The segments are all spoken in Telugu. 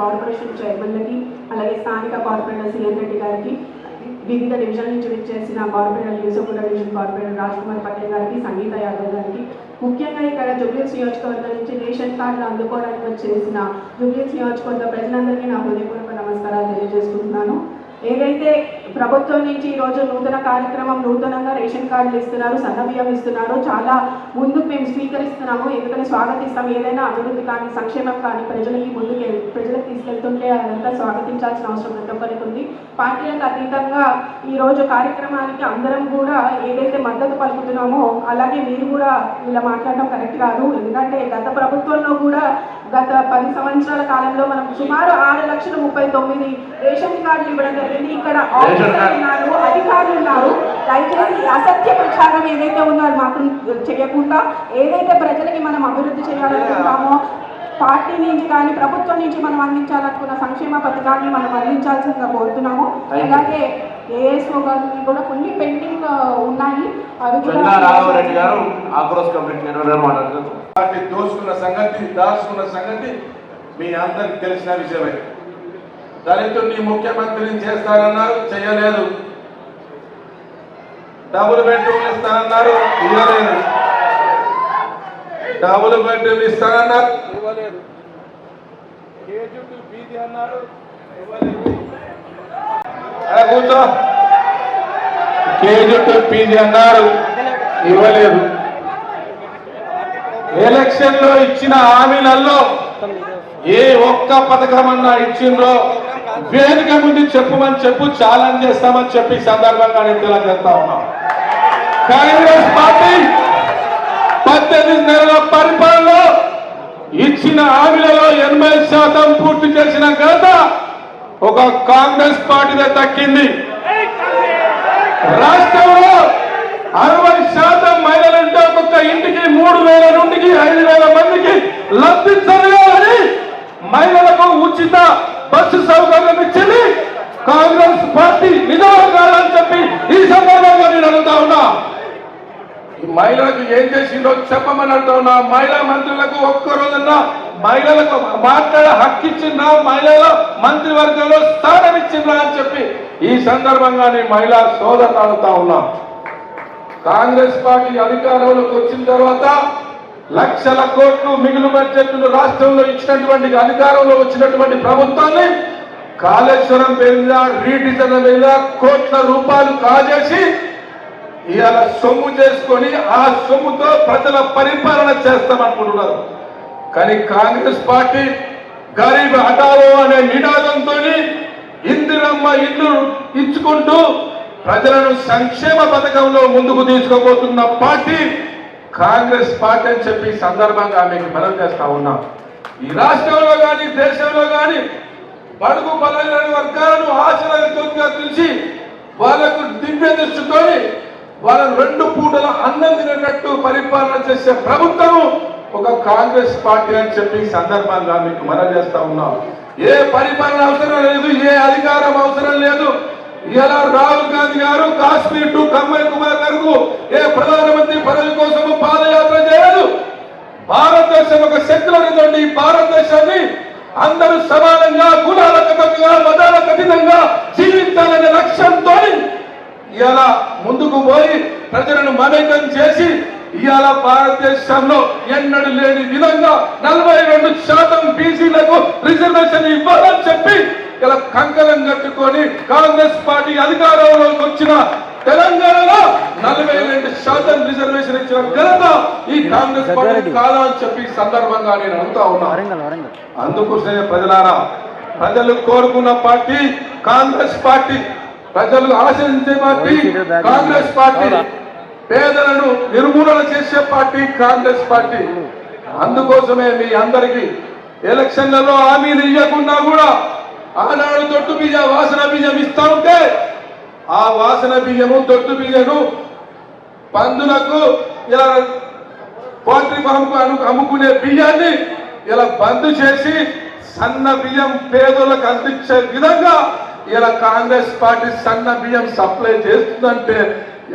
కార్పొరేషన్ చైర్మన్లకి అలాగే స్థానిక కార్పొరేటర్ సీఎం రెడ్డి గారికి వివిధ డివిజన్ల నుంచి విచ్చేసిన కార్పొరేటర్ యూసఫుల్ డివిజన్ కార్పొరేటర్ రాజ్ కుమార్ పటేల్ గారికి సంగీత యాదవ్ గారికి ముఖ్యంగా ఇక్కడ జూబ్లీస్ నియోజకవర్గం నుంచి రేషన్ కార్డులు అందుకోవడానికి వచ్చేసిన జూబ్లీస్ నియోజకవర్గ ప్రజలందరికీ నా హృదయపూర్వక నమస్కారాలు తెలియజేసుకుంటున్నాను. ఏదైతే ప్రభుత్వం నుంచి ఈరోజు నూతన కార్యక్రమం నూతనంగా రేషన్ కార్డులు ఇస్తున్నారు సన్నబియ్యం ఇస్తున్నారు చాలా ముందుకు మేము స్వీకరిస్తున్నాము ఎందుకంటే స్వాగతిస్తాం ఏదైనా అభివృద్ధి కానీ సంక్షేమం కానీ ప్రజలకి ముందుకు ప్రజలకు తీసుకెళ్తుంటే అదంతా స్వాగతించాల్సిన అవసరం ప్రతి ఒక్కరికి ఉంది పార్టీలకు అతీతంగా ఈరోజు కార్యక్రమానికి అందరం కూడా ఏదైతే మద్దతు పలుకుతున్నామో అలాగే మీరు కూడా ఇలా మాట్లాడడం కరెక్ట్ కాదు. ఎందుకంటే గత ప్రభుత్వంలో కూడా గత పది సంవత్సరాల కాలంలో మనం సుమారు ఆరు లక్షల ముప్పై తొమ్మిది రేషన్ కార్డులు ఇవ్వడం జరిగింది. ఇక్కడ ఉన్నారు అధికారులు ఉన్నారు. దయచేసి అసత్య ప్రచారం ఏదైతే ఉందో అది మాత్రం చేయకుండా ఏదైతే ప్రజలకి మనం అభివృద్ధి చేయాలనుకుంటామో పార్టీ నుంచి కానీ ప్రభుత్వం నుంచి మనం అందించాలనుకున్న సంక్షేమ పథకాన్ని మనం అందించాల్సిందిగా కోరుతున్నాము. అలాగే ఏఎస్ఓ గారికి కూడా కొన్ని పెండింగ్ ఉన్నాయి. అవి రాఘవరెడ్డి గారు దోచుకున్న సంగతి దాచుకున్న సంగతి మీ అందరికి తెలిసిన విషయమే. దళితుడిని ముఖ్యమంత్రిని చేస్తానన్నారు చేయలేదు. డబుల్ బెడ్రూమ్ ఇస్తానన్నారు ఇవ్వలేదు. డబుల్ బెడ్రూమ్ ఇస్తానన్నారు కూర్చో. కేజీ టు పీజీ అన్నారు? ఇవ్వలేదు. ఎలక్షన్లో ఇచ్చిన హామీలలో ఏ ఒక్క పథకం అన్నా ఇచ్చిండ్రో? వేదిక ముందు చెప్పమని చెప్పు ఛాలెంజ్ చేస్తామని చెప్పి సందర్భంగా నేను తెలియజేస్తా ఉన్నాం కాంగ్రెస్ పార్టీ పద్దెనిమిది నెలల పరిపాలనలో ఇచ్చిన హామీలలో ఎనభై శాతం పూర్తి చేసిన ఘనత ఒక కాంగ్రెస్ పార్టీదే దక్కింది. రాష్ట్రంలో అరవై శాతం మహిళలుంటే ఒక్కొక్క ఇంటికి మూడు వేల నుండి ఐదు వేల మందికి లబ్ధి జరగాలని మహిళలకు ఉచిత బస్సు సౌకర్యం ఇచ్చింది కాంగ్రెస్ పార్టీ నిజాలని చెప్పి ఈ సందర్భంగా నేను అడుగుతా ఉన్నా ఈ మహిళలకు ఏం చేసిందో చెప్పమని అంటున్నా మహిళా మంత్రులకు ఒక్క మహిళలకు మాట్లాడే హక్కు ఇచ్చిందా మహిళల మంత్రివర్గంలో స్థానం ఇచ్చిందా అని చెప్పి ఈ సందర్భంగా నేను మహిళా సోదరులు అడుగుతా ఉన్నా. కాంగ్రెస్ పార్టీ అధికారంలోకి వచ్చిన తర్వాత లక్షల కోట్లు మిగులు బడ్జెట్లు రాష్ట్రంలో ఇచ్చినటువంటి అధికారంలో వచ్చినటువంటి ప్రభుత్వాన్ని కాళేశ్వరం పేరు మీద రీడిజన్ మీద కోట్ల రూపాయలు కాజేసి ఇవాళ సొమ్ము చేసుకొని ఆ సొమ్ముతో ప్రజల పరిపాలన చేస్తామనుకుంటున్నారు. కానీ కాంగ్రెస్ పార్టీ గరీబ్ హటావో అనే నినాదంతో ఇందిరమ్మ ఇల్లు ఇచ్చుకుంటూ ప్రజలను సంక్షేమ పథకంలో ముందుకు తీసుకుపోతున్న పార్టీ కాంగ్రెస్ పార్టీ అని చెప్పి సందర్భంగా మీకు మనం చేస్తా ఉన్నాం. ఈ రాష్ట్రంలో కానీ దేశంలో కానీ బడుగు బలైన వర్గాలను ఆశల చూసి వాళ్ళకు వాళ్ళకు దివ్య దృష్టితోని వాళ్ళ రెండు పూటల అన్నం తినేటట్టు పరిపాలన చేసే ప్రభుత్వం ఒక కాంగ్రెస్ పార్టీ అని చెప్పి సందర్భంగా మీకు మనం చేస్తా ఉన్నాం. ఏ పరిపాలన అవసరం లేదు ఏ అధికారం అవసరం లేదు. ఇలా రాహుల్ గాంధీ గారు కాశ్మీర్ టు కమ్మై కుమార్ గారు ఏ ప్రధానమంత్రి పదవి కోసం పాదయాత్ర చేయదు భారతదేశం ఒక సెక్యులర్ భారతదేశాన్ని అందరూ సమానంగా కులాలకు అతీతంగా మతాలకు అతీతంగా జీవించాలనే లక్ష్యంతో ఇవాళ ముందుకు పోయి ప్రజలను మమేకం చేసి ఇవాళ భారతదేశంలో ఎన్నడూ లేని విధంగా నలభై రెండు శాతం బీసీలకు రిజర్వేషన్ ఇవ్వాలని చెప్పి ఇలా కంకణం కట్టుకొని కాంగ్రెస్ పార్టీ అధికారంలోకి వచ్చిన తెలంగాణలో నలభై రెండు శాతం రిజర్వేషన్ ఇచ్చిన ఘనత ఈ కాంగ్రెస్ పార్టీ కాదా అని చెప్పి సందర్భంగా నేను అంతా ఉన్నా. అందుకోసమే ప్రజలారా ప్రజలు కోరుకున్న పార్టీ కాంగ్రెస్ పార్టీ. ప్రజలు ఆశించే పార్టీ కాంగ్రెస్ పార్టీ. పేదలను నిర్మూలన చేసే పార్టీ కాంగ్రెస్ పార్టీ. అందుకోసమే మీ అందరికీ ఎలక్షన్లలో హామీలు ఇవ్వకుండా కూడా ఆనాడు దొట్టు బీజ వాసన బీజం ఇస్తా ఉంటే ఆ వాసన బియ్యము దొట్టు బియ్యను పందులకు ఇలా పోల్ట్రీ ఫామ్కు అను అమ్ముకునే బియ్యాన్ని ఇలా బంద్ చేసి సన్న బియ్యం పేదలకు అందించే విధంగా ఇలా కాంగ్రెస్ పార్టీ సన్న బియ్యం సప్లై చేస్తుందంటే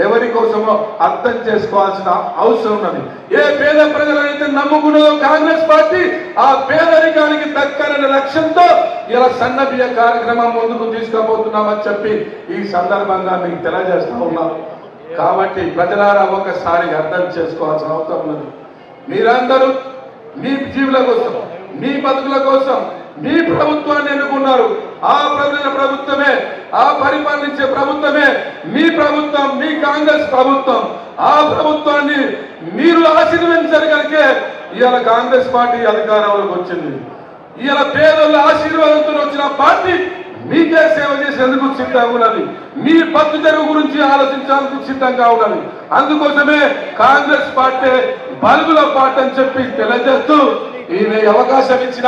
ఎవరి కోసమో అర్థం చేసుకోవాల్సిన అవసరం ఉన్నది. ఏ పేద ప్రజలైతే నమ్ముకున్నదో కాంగ్రెస్ పార్టీ ఆ పేదరికానికి దక్కనని లక్ష్యంతో ఇలా సన్న బియ్య కార్యక్రమం ముందుకు తీసుకుపోతున్నామని చెప్పి ఈ సందర్భంగా మీకు తెలియజేస్తా ఉన్నాం. కాబట్టి ప్రజలారా ఒకసారి అర్థం చేసుకోవాల్సిన అవసరం ఉన్నది. మీరందరూ మీ జీవుల కోసం మీ బతుకుల కోసం మీ ప్రభుత్వాన్ని ఎన్నుకున్నారు. ఆ ప్రజల ప్రభుత్వమే ఆ పరిపాలించే ప్రభుత్వమే మీ ప్రభుత్వం మీ కాంగ్రెస్ ప్రభుత్వం. ఆ ప్రభుత్వాన్ని మీరు ఆశీర్వదించగలిగే ఇవాళ కాంగ్రెస్ పార్టీ అధికారంలోకి వచ్చింది. ఇవాళ పేదల ఆశీర్వాదంతో వచ్చిన పార్టీ మీకే సేవ చేసేందుకు సిద్ధంగా ఉన్నది. మీ పత్తు తెరువు గురించి ఆలోచించాలకు సిద్ధంగా ఉన్నది. అందుకోసమే కాంగ్రెస్ పార్టీ బల్బుల పార్టీ అని చెప్పి తెలియజేస్తూ ఈయన అవకాశం ఇచ్చిన